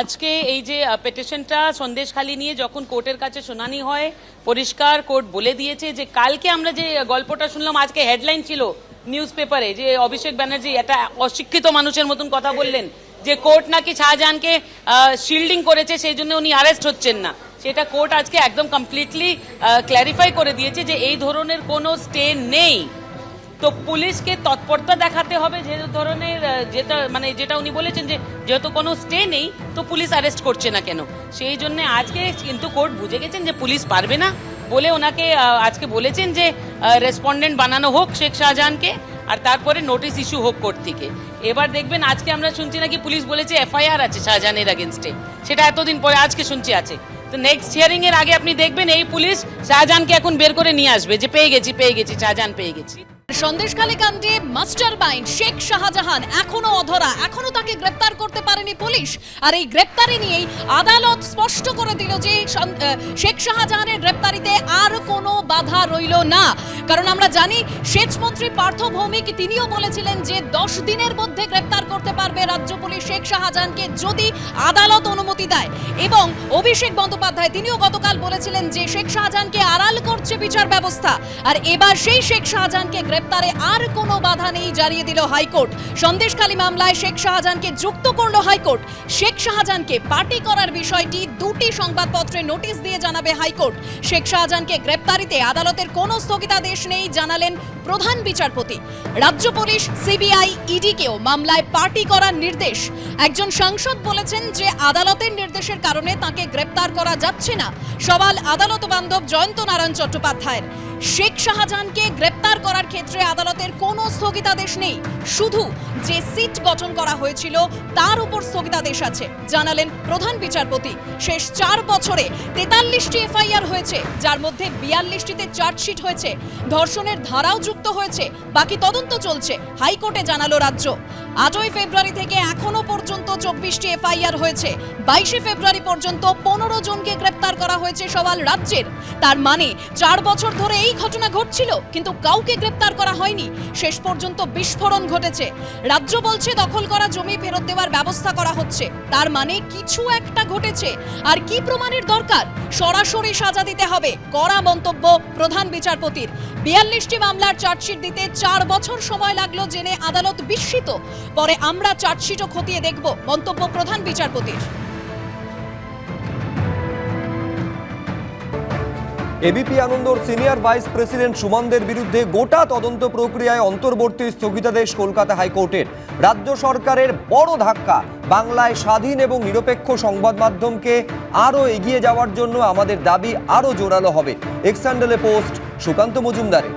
আজকে এই যে পেটিশনটা সন্দেশখালি নিয়ে যখন কোর্টের কাছে শুনানি হয়, পরিষ্কার কোর্ট বলে দিয়েছে যে কালকে আমরা যে গল্পটা শুনলাম, আজকে হেডলাইন ছিল নিউজ পেপারে যে অভিষেক ব্যানার্জি একটা অশিক্ষিত মানুষের মতন কথা বললেন, যে কোর্ট নাকি শাহজাহানকে শিল্ডিং করেছে, সেই জন্য উনি অ্যারেস্ট হচ্ছেন না। সেটা কোর্ট আজকে একদম কমপ্লিটলি ক্ল্যারিফাই করে দিয়েছে যে এই ধরনের কোনো স্টে নেই। তো পুলিশকে তৎপরতা দেখাতে হবে, যে ধরনের যেটা মানে যেটা উনি বলেছেন যে যেহেতু কোনো স্টে নেই, তো পুলিশ অ্যারেস্ট করছে না কেন? সেই জন্য আজকে কিন্তু কোর্ট বুঝে গেছেন যে পুলিশ পারবে না বলে ওনাকে আজকে বলেছেন যে রেসপন্ডেন্ট বানানো হোক শেখ শাহজাহানকে, আর তারপরে নোটিশ ইস্যু হোক কোর্ট থেকে এবার দেখবেন আজকে আমরা শুনছি নাকি পুলিশ বলেছে এফআইআর আছে শাহজাহানের আগেনস্টে সেটা এতদিন পরে আজকে শুনছি আছে। তো নেক্সট হিয়ারিং এর আগে আপনি দেখবেন এই পুলিশ শাহজাহানকে এখন বের করে নিয়ে আসবে, যে পেয়ে গেছি পেয়ে গেছি, শাহজাহান পেয়ে গেছি। সন্দেশখালী কাণ্ডে মাস্টার মাইন্ড শেখ শাহজাহান এখনও অধরা, এখনও তাকে গ্রেপ্তার করতে পারেনি পুলিশ। আর এই গ্রেপ্তারি নিয়েই আদালত স্পষ্ট করে দিল যে শেখ শাহজাহানের গ্রেপ্তারিতে আর কোনো বাধা রইল না। কারণ আমরা জানি সেচমন্ত্রী পার্থ ভৌমিক তিনিও বলেছিলেন যে দশ দিনের মধ্যে গ্রেপ্তার করতে পারবে রাজ্য পুলিশ শেখ শাহজাহানকে যদি আদালত অনুমতি দেয়। এবং অভিষেক বন্দ্যোপাধ্যায় তিনিও গতকাল বলেছিলেন যে শেখ শাহজাহানকে আড়াল করছে বিচার ব্যবস্থা। আর এবার সেই শেখ শাহজাহানকে গ্রেপ্তারে আর কোনো বাধা নেই জানিয়ে দিল হাইকোর্ট। সন্দেশখালী মামলায় শেখ শাহজাহানকে যুক্ত করল হাইকোর্ট। শেখ শাহজাহানকে পার্টি করার বিষয়টি দুটি সংবাদপত্রে নোটিশ দিয়ে জানাবে হাইকোর্ট। শেখ শাহজাহানকে গ্রেপ্তারিতে আদালতের কোনো স্থগিতাদেশ নেই জানালেন প্রধান বিচারপতি। রাজ্য পুলিশ, সিবিআই, ইডিকেও মামলায় পার্টি করার নির্দেশ। একজন সাংসদ বলেছেন যে আদালতের নির্দেশের কারণে তাকে গ্রেপ্তার করা যাচ্ছে না। সওয়াল আদালত বান্ধব জয়ন্ত নারায়ণ চট্টোপাধ্যায়ের। শেখ শাহজাহানকে গ্রেপ্তার করার ক্ষেত্রে আদালতের কোনো স্থগিতাদেশ নেই। শুধু যে সিট গঠন করা হয়েছিল, তার উপর স্থগিতাদেশ আছে, জানালেন প্রধান বিচারপতি। শেষ চার বছরে তেতাল্লিশটি এফআইআর হয়েছে, যার মধ্যে বিয়াল্লিশটিতে চার্জশিট হয়েছে, ধর্ষণের ধারাও যুক্ত হয়েছে, বাকি তদন্ত চলছে, হাইকোর্টে জানালো রাজ্য। আটই ফেব্রুয়ারি থেকে এখনও পর্যন্ত চব্বিশটি এফআইআর হয়েছে। বাইশে ফেব্রুয়ারি পর্যন্ত পনেরো জনকে গ্রেপ্তার করা হয়েছে সওয়াল রাজ্যের। তার মানে চার বছর ধরে এই ঘটনা ঘটছিল, কিন্তু কাউকে গ্রেপ্তার করা হয়নি। শেষ পর্যন্ত বিস্ফোরণ ঘটেছে। রাজ্য বলছে দখল করা জমি ফেরত দেওয়ার ব্যবস্থা করা হচ্ছে। তার মানে কিছু একটা ঘটেছে। আর কি প্রমাণের দরকার? সরাসরি সাজা দিতে হবে, কড়া মন্তব্য প্রধান বিচারপতির। বিয়াল্লিশটি মামলার চার্জশিট দিতে চার বছর সময় লাগল জেনে আদালত বিস্মিত। পরে আমরা চার্জশিটও খতিয়ে দেখব মন্তব্য প্রধান বিচারপতির। এবিপি আনন্দর সিনিয়র ভাইস প্রেসিডেন্ট সুমনদের বিরুদ্ধে গোটা তদন্ত প্রক্রিয়ায় অন্তর্বর্তী স্থগিতাদেশ কলকাতা হাইকোর্টের। রাজ্য সরকারের বড় ধাক্কা, বাংলায় স্বাধীন এবং নিরপেক্ষ সংবাদ মাধ্যমকে আরও এগিয়ে যাওয়ার জন্য আমাদের দাবি আরও জোরালো হবে। এক্সান্ডেলে পোস্ট সুকান্ত মজুমদারের।